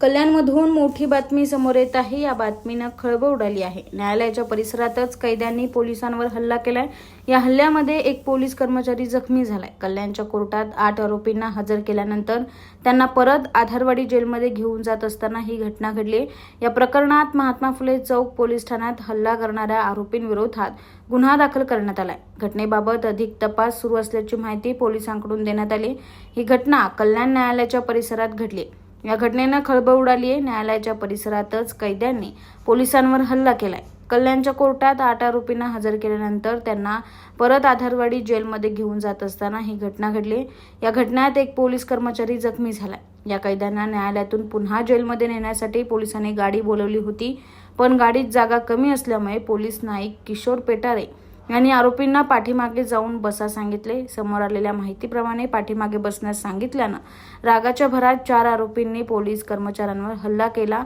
कल्याणमधून मोठी बातमी समोर येत आहे. या बातमीनं खळबळ उडाली आहे. न्यायालयाच्या परिसरातच कैद्यांनी पोलिसांवर हल्ला केलाय. या हल्ल्यामध्ये एक पोलीस कर्मचारी जखमी झालाय. कल्याणच्या कोर्टात आठ आरोपींना हजर केल्यानंतर त्यांना परत आधारवाडी जेलमध्ये घेऊन जात असताना ही घटना घडली या प्रकरणात महात्मा फुले चौक पोलीस ठाण्यात हल्ला करणाऱ्या आरोपींविरोधात गुन्हा दाखल करण्यात आलाय. घटनेबाबत अधिक तपास सुरू असल्याची माहिती पोलिसांकडून देण्यात आली. ही घटना कल्याण न्यायालयाच्या परिसरात घडली या घटनेनं खळबळ उडाली आहे न्यायालयाच्या परिसरातच कैद्यांनी पोलिसांवर हल्ला केलाय. कल्याणच्या कोर्टात आठ आरोपींना हजर केल्यानंतर त्यांना परत आधारवाडी जेलमध्ये घेऊन जात असताना ही घटना घडली या घटनेत एक पोलीस कर्मचारी जखमी झालाय. या कैद्यांना न्यायालयातून पुन्हा जेलमध्ये नेण्यासाठी पोलिसांनी गाडी बोलवली होती पण गाडीत जागा कमी असल्यामुळे पोलीस नाईक किशोर पेटारे यांनी आरोपींना पाठीमागे जाऊन बसा सांगितले. समोर आलेल्या माहितीप्रमाणे पाठीमागे बसण्यास सांगितल्यानं रागाच्या भरात चार आरोपींनी पोलीस कर्मचाऱ्यांवर हल्ला केला.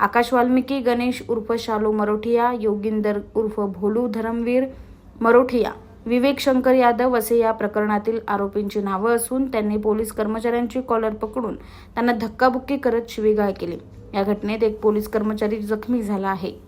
आकाश वाल्मिकी गणेश उर्फ शालू मरोठिया योगिंदर उर्फ भोलू धरमवीर मरोठिया विवेक शंकर यादव असे या प्रकरणातील आरोपींची नावं असून त्यांनी पोलीस कर्मचाऱ्यांची कॉलर पकडून त्यांना धक्काबुक्की करत शिवीगाळ केली. या घटनेत एक पोलीस कर्मचारी जखमी झाला आहे.